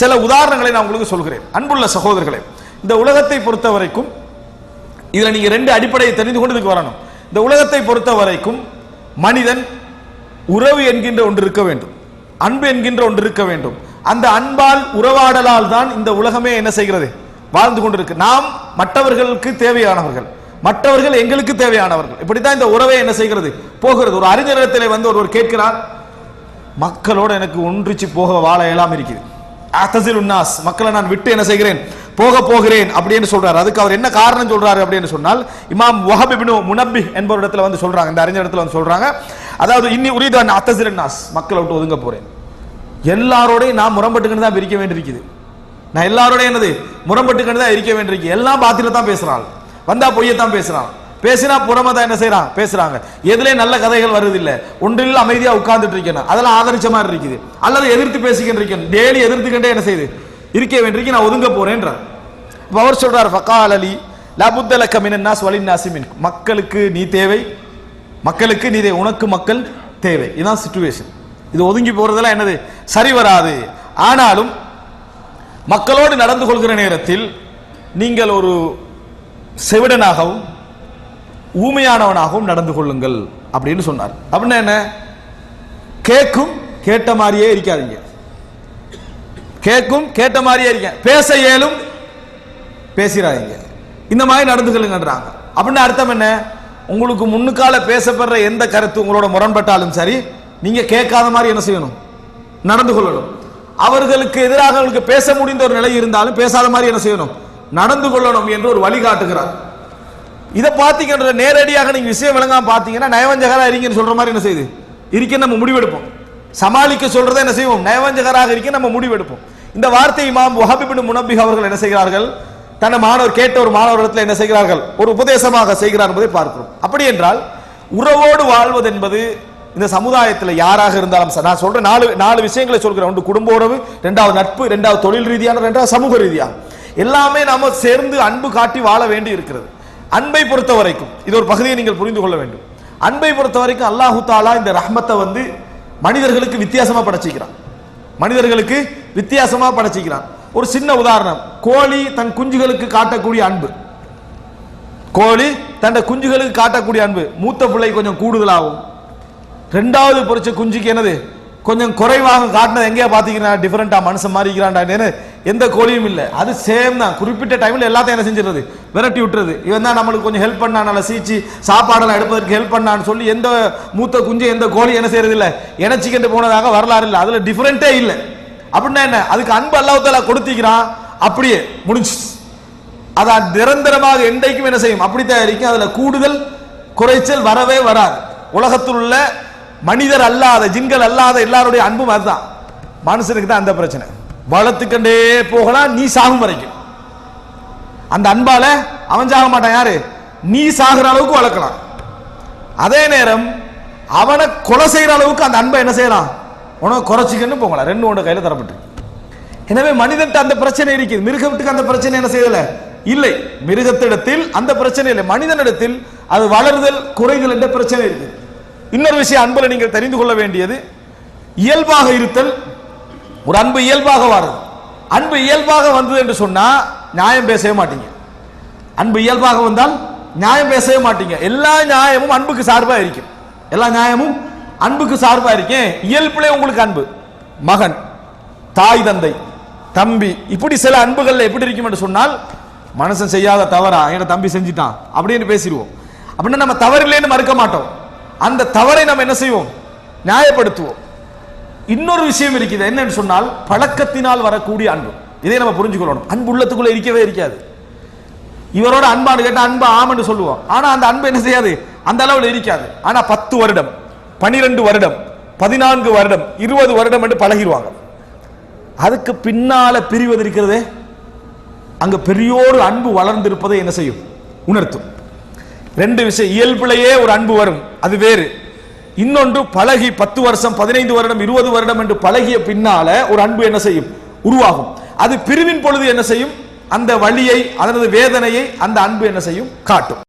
சில உதாரணங்களை நான் உங்களுக்கு சொல்கிறேன். அன்புள்ள சகோதரர்களே இந்த உலகத்தை பொறுத்த வரைக்கும் இதில் நீங்கள் ரெண்டு அடிப்படையை தெரிந்து கொண்டு இதுக்கு வரணும். இந்த உலகத்தை பொறுத்த வரைக்கும் மனிதன் உறவு என்கின்ற ஒன்று இருக்க வேண்டும். அன்பு என்கின்ற ஒன்று இருக்க வேண்டும். அந்த அன்பால் உறவாடலால் தான் இந்த உலகமே என்ன செய்கிறது? வாழ்ந்து கொண்டிருக்கு. நாம் மற்றவர்களுக்கு தேவையானவர்கள். மற்றவர்கள் எங்களுக்கு தேவையானவர்கள். இப்படித்தான் இந்த உறவை என்ன செய்கிறது? போகிறது. ஒரு அறிஞரிடத்திலே வந்து ஒருவர் கேட்கிறார் மக்களோட எனக்கு ஒன்றிச்சு போக வாழ இயலாம இருக்குது. அத்தசிலுன்னாஸ் மக்களை நான் விட்டு என்ன செய்கிறேன்? போக போகிறேன் அப்படின்னு சொல்றாரு. அதுக்கு அவர் என்ன காரணம் சொல்றாரு அப்படின்னு சொன்னால் இமாம் வஹபிபினு முனபி என்பவர் இடத்துல வந்து சொல்றாங்க. இந்த அறிஞர் இடத்துல வந்து சொல்றாங்க. அதாவது இன்னி உரிது அன் அத்தசில் உன்னாஸ். மக்களை விட்டு ஒதுங்க போறேன். எல்லாரோடையும் நான் முரம்பட்டுக்கிட்டு தான் பிரிக்க வேண்டியிருக்குது. நான் எல்லாரோடையும் என்னது? முரம்பட்டுக்கிட்டு தான் இருக்க வேண்டியிருக்கு எல்லாம் பாத்திர தான் பேசுறாள். வந்தா பொய்யத்தான் பேசுறான் பேசினா புறமா தான் என்ன செய்யறான் பேசுறாங்க. எதுலேயும் நல்ல கதைகள் வருது இல்ல ஒன்றில் அமைதியா உட்கார்ந்துட்டு இருக்கணும் அதெல்லாம் ஆதரிச்ச மாதிரி இருக்குது. அல்லது எதிர்த்து பேசிக்கிட்டு இருக்கேன். டெய்லி எதிர்த்துக்கிட்டே என்ன செய்யுது இருக்க வேண்டிய நான் ஒதுங்க போறேன்றார். அப்ப அவர் சொல்றார் ஃபகால் அலி லபுத்தலக்க மினன்னாஸ் வலின் நாசிமின் மக்களுக்கு நீ தேவை. மக்களுக்கு நீ உனக்கு மக்கள் தேவை. இதுதான் சுச்சுவேஷன் இது ஒதுங்கி போறதெல்லாம் என்னது? சரி வராது. ஆனாலும் மக்களோடு நடந்து கொள்கிற நேரத்தில் நீங்கள் ஒரு செவிடனாகவும் ஊமையானவனாகவும் நடந்து கொள்ளுங்கள் அப்படின்னு சொன்னார். அப்படின்னா என்ன? கேட்கும் கேட்ட மாதிரியே இருக்காதீங்க. கேட்கும் கேட்ட மாதிரியே இருக்க பேச இயலும் பேசிடாதீங்க இந்த மாதிரி நடந்து கொள்ளுங்கன்றாங்க. அப்படின்னு அர்த்தம் என்ன? உங்களுக்கு முன்னுக்கால பேசப்படுற எந்த கருத்து உங்களோட முரண்பட்டாலும் சரி நீங்க கேட்காத மாதிரி என்ன செய்யணும்? நடந்து கொள்ளணும். அவர்களுக்கு எதிராக பேச முடிந்த ஒரு நிலை இருந்தாலும் பேசாத மாதிரி என்ன செய்யணும்? நடந்து கொள்ளணும் என்று ஒரு வழிகாட்டுகிறார் இதை பார்த்தீங்கன்ற நேரடியாக நீங்க விஷயம் விளங்காம பார்த்தீங்கன்னா நயவஞ்சகராக இருக்கீங்கன்னு சொல்ற மாதிரி என்ன செய்யுது? இருக்க நம்ம முடிவெடுப்போம். சமாளிக்க சொல்றதை என்ன செய்வோம்? நயவஞ்சகராக இருக்க நம்ம முடிவெடுப்போம். இந்த வார்த்தை இமாம் வஹபிபின் முனப்பிக் அவர்கள் என்ன செய்கிறார்கள்? தன்னை மாணவர் கேட்ட ஒரு மாணவர்களிடத்தில் என்ன செய்கிறார்கள்? ஒரு உபதேசமாக செய்கிறார் என்பதை பார்க்கிறோம். அப்படி என்றால் உறவோடு வாழ்வது என்பது இந்த சமுதாயத்தில் யாராக இருந்தாலும் சார். நான் சொல்ற நாலு நாலு விஷயங்களை சொல்கிறேன். ஒன்று குடும்ப உறவு ரெண்டாவது நட்பு ரெண்டாவது தொழில் ரீதியான ரெண்டாவது சமூக ரீதியாக எல்லாமே நாம சேர்ந்து அன்பு காட்டி வாழ வேண்டி இருக்கிறது அன்பை பொறுத்த வரைக்கும் இது ஒரு பகுதியை நீங்கள் புரிந்து கொள்ள வேண்டும். அன்பை பொறுத்த வரைக்கும் அல்லாஹு தாலா இந்த ரஹ்மத்தை வந்து மனிதர்களுக்கு வித்தியாசமா படைச்சிக்கிறான். மனிதர்களுக்கு வித்தியாசமா படைச்சிக்கிறான். ஒரு சின்ன உதாரணம் கோழி தன் குஞ்சுகளுக்கு காட்டக்கூடிய அன்பு. கோழி தன் குஞ்சுகளுக்கு காட்டக்கூடிய அன்பு மூத்த பிள்ளை கொஞ்சம் கூடுதலாகும் ரெண்டாவது பொறிச்ச குஞ்சுக்கு என்னது? கொஞ்சம் குறைவாக காட்டினது எங்கேயா பார்த்தீங்கன்னா டிஃப்ரெண்ட்டாக மனுஷன் மாறிக்கிறான்டா எந்த கோழியும் இல்லை. அது சேம் தான். குறிப்பிட்ட டைமில் எல்லாத்தையும் என்ன செஞ்சிடுறது? விரட்டி விட்டுறது. இவன் தான் நம்மளுக்கு கொஞ்சம் ஹெல்ப் பண்ணான் நல்லா சீச்சு சாப்பாடெல்லாம் எடுப்பதற்கு ஹெல்ப் பண்ணான்னு சொல்லி எந்த மூத்த குஞ்சு எந்த கோழி என்ன செய்யறது இல்லை இணைச்சிக்கிட்டு போனதாக வரலாறு இல்லை. அதில் டிஃப்ரெண்ட்டே இல்லை. அப்படின்னா என்ன? அதுக்கு அன்பு அல்லாஹ் கொடுத்திக்கிறான் அப்படியே முடிஞ்சு அதான் நிரந்தரமாக என்றைக்கும் என்ன செய்யும்? அப்படி தயாரிக்கும். அதில் கூடுதல் குறைச்சல் வரவே வராது. உலகத்தில் உள்ள மனிதர் அல்லாத ஜின்கள் அல்லாத எல்லாருடைய அன்பும் அதுதான். மனுஷனுக்கு தான் அந்த பிரச்சனை. வளர்த்துக்கண்டே போகலாம் நீ சாகும் வரைக்கும். அந்த அன்பால அவன் சாக மாட்டான் யாரு? நீ சாகுற அளவுக்கு வளர்க்கலாம். அதே நேரம் அவனை கொலை செய்யற அளவுக்கு அந்த அன்பை என்ன செய்யலாம்? உனக்கு குறைச்சிக்கன்னு போகலாம். ரெண்டு ஒன்று கையில தரப்பட்டு. எனவே மனிதன்ட்ட அந்த பிரச்சனை இருக்குது. மிருகத்துக்கு அந்த பிரச்சனை என்ன செய்யல? இல்லை. மிருகத்திடத்தில் அந்த பிரச்சனை இல்லை. மனிதனிடத்தில் அது வளருதல் குறைதல் என்ற பிரச்சனை இருக்கு. இன்னொரு விஷயம் அன்பில் நீங்கள் தெரிந்து கொள்ள வேண்டியது. இயல்பாக இருத்தல் ஒரு அன்பு இயல்பாக வரும். அன்பு இயல்பாக வந்தது என்று சொன்னா நியாயம் பேசவே மாட்டீங்க. அன்பு இயல்பாக வந்தால் நியாயம் பேசவே மாட்டீங்க. எல்லா நியாயமும் அன்புக்கு சார்பாக இருக்கும். எல்லா நியாயமும் அன்புக்கு சார்பாக இருக்கேன் இயல்புலே உங்களுக்கு அன்பு. மகன் தாய் தந்தை தம்பி இப்படி சில அன்புகளில் எப்படி இருக்கும் என்று சொன்னால் மனசன் செய்யாத தவறா? என் தம்பி செஞ்சிட்டான். அப்படின்னு பேசிடுவோம். அப்படின்னா நம்ம தவறில்லைன்னு மறுக்க மாட்டோம். அந்த தவறை நம்ம என்ன செய்வோம்? நியாயப்படுத்துவோம். இன்னொரு விஷயம் இருக்குது. என்னன்னு சொன்னால் பழக்கத்தினால் வரக்கூடிய அன்பு. இதை நம்ம புரிஞ்சுக்கொள்ளணும். அன்பு உள்ளத்துக்குள்ள இருக்கவே இருக்காது. இவரோட அன்பான்னு கேட்டால் அன்பு ஆமன்னு சொல்லுவோம். ஆனால் அந்த அன்பு என்ன செய்யாது? அந்த அளவில் இருக்காது. ஆனால் பத்து வருடம் பனிரெண்டு வருடம் பதினான்கு வருடம் இருபது வருடம் என்று பழகிடுவாங்க. அதுக்கு பின்னால பிரிவது இருக்கிறதே அங்க பெரியோரு அன்பு வளர்ந்திருப்பதை என்ன செய்யும்? உணர்த்தும். ரெண்டு விஷயம் இயல்பிலேயே ஒரு அன்பு வரும். அது வேறு. இன்னொன்று பழகி பத்து வருஷம் பதினைந்து வருடம் இருபது வருடம் என்று பழகிய பின்னால ஒரு அன்பு என்ன செய்யும்? உருவாகும். அது பிரிவின் பொழுது என்ன செய்யும்? அந்த வழியை அதனது வேதனையை அந்த அன்பு என்ன செய்யும்? காட்டும்.